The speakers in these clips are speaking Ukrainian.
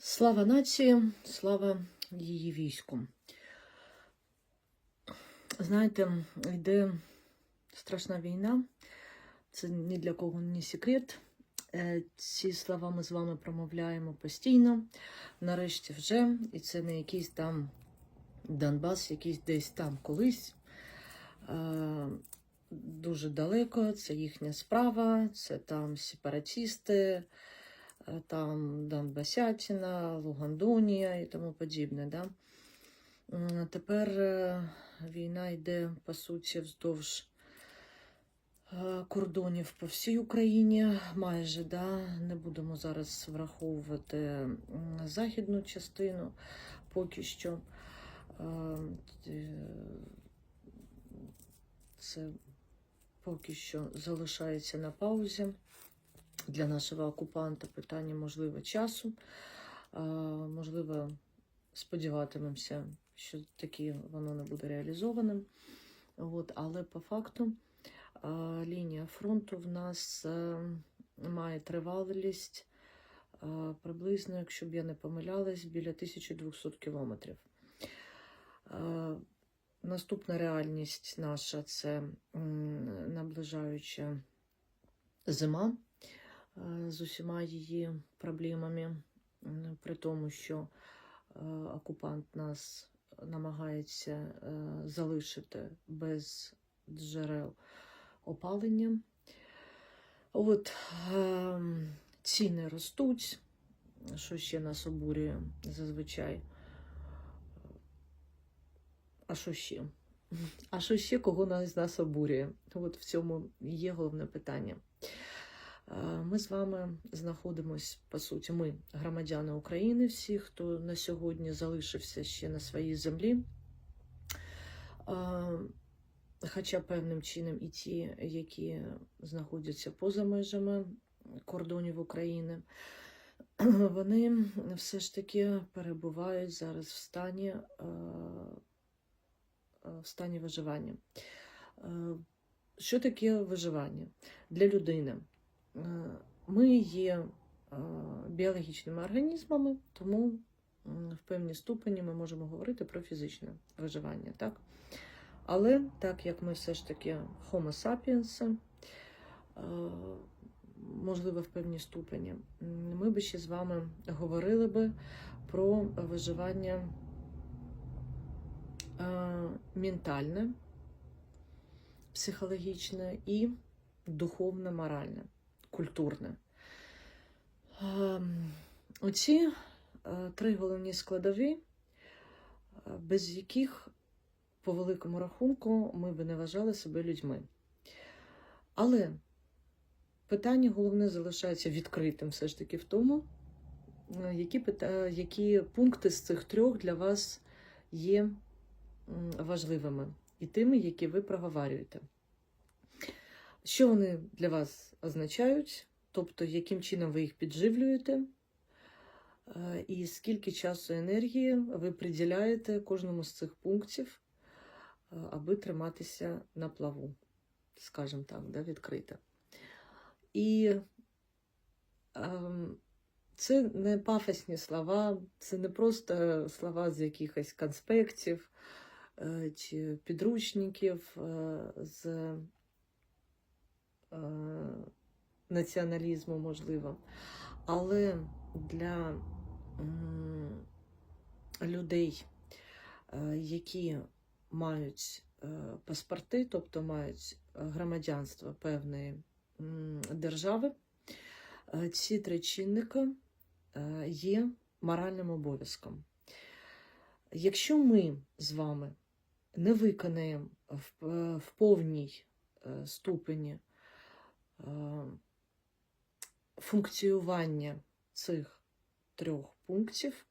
Слава нації, слава її війську. Знаєте, йде страшна війна, це ні для кого не секрет. Е, Ці слова ми з вами промовляємо постійно. Нарешті вже, і це не якийсь там Донбас, якийсь десь там колись. Е, Дуже далеко, це їхня справа, це там сепаратісти, там Донбасятіна, Лугандонія і тому подібне. Да? Тепер е, війна йде, по суті, вздовж е, кордонів по всій Україні. Майже да? не будемо зараз враховувати західну частину поки що. Е, е, Це поки що залишається на паузі для нашого окупанта питання, можливо, часу. Можливо, сподіватимемося, що таки воно не буде реалізованим. От, але по факту лінія фронту в нас е, має тривалість приблизно, якщо б я не помилялась, біля 1200 кілометрів. Наступна реальність наша це наближаюча зима з усіма її проблемами, при тому, що е, окупант нас намагається е, залишити без джерел опалення. От е, ціни ростуть, що ще нас обурює зазвичай. А що ще? А що ще кого нас, нас обурює? От в цьому є головне питання. Е, Ми з вами знаходимось, по суті, ми громадяни України, всі, хто на сьогодні залишився ще на своїй землі. Е, Хоча певним чином і ті, які знаходяться поза межами кордонів України, вони все ж таки перебувають зараз в стані е, в стані виживання. Що таке виживання для людини? Е, Ми є е, біологічними організмами, тому в певній ступені ми можемо говорити про фізичне виживання. Так? Але так як ми все ж таки Homo sapiens, е, можливо, в певній ступені, ми би ще з вами говорили би про виживання е, ментальне, психологічне і духовне, моральне, культурне. Е, Оці е, три головні складові, е, без яких, по великому рахунку, ми би не вважали себе людьми. Але питання головне залишається відкритим все ж таки в тому, е, які, які пункти з цих трьох для вас є важливими і тими, які ви проговорюєте. Що вони для вас означають, тобто яким чином ви їх підживлюєте, е, і скільки часу і енергії ви приділяєте кожному з цих пунктів, е, аби триматися на плаву, скажімо так, да, відкрито. І ем, це не пафосні слова, це не просто слова з якихось конспектів е, чи підручників з націоналізму, можливо. Але для людей, е, які мають е, паспорти, тобто мають громадянство певної держави, е, ці три чинника е, є моральним обов'язком. Якщо ми з вами не виконаємо в, е, повній е, ступені функціювання цих трьох пунктів,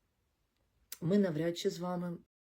ми навряд чи з вами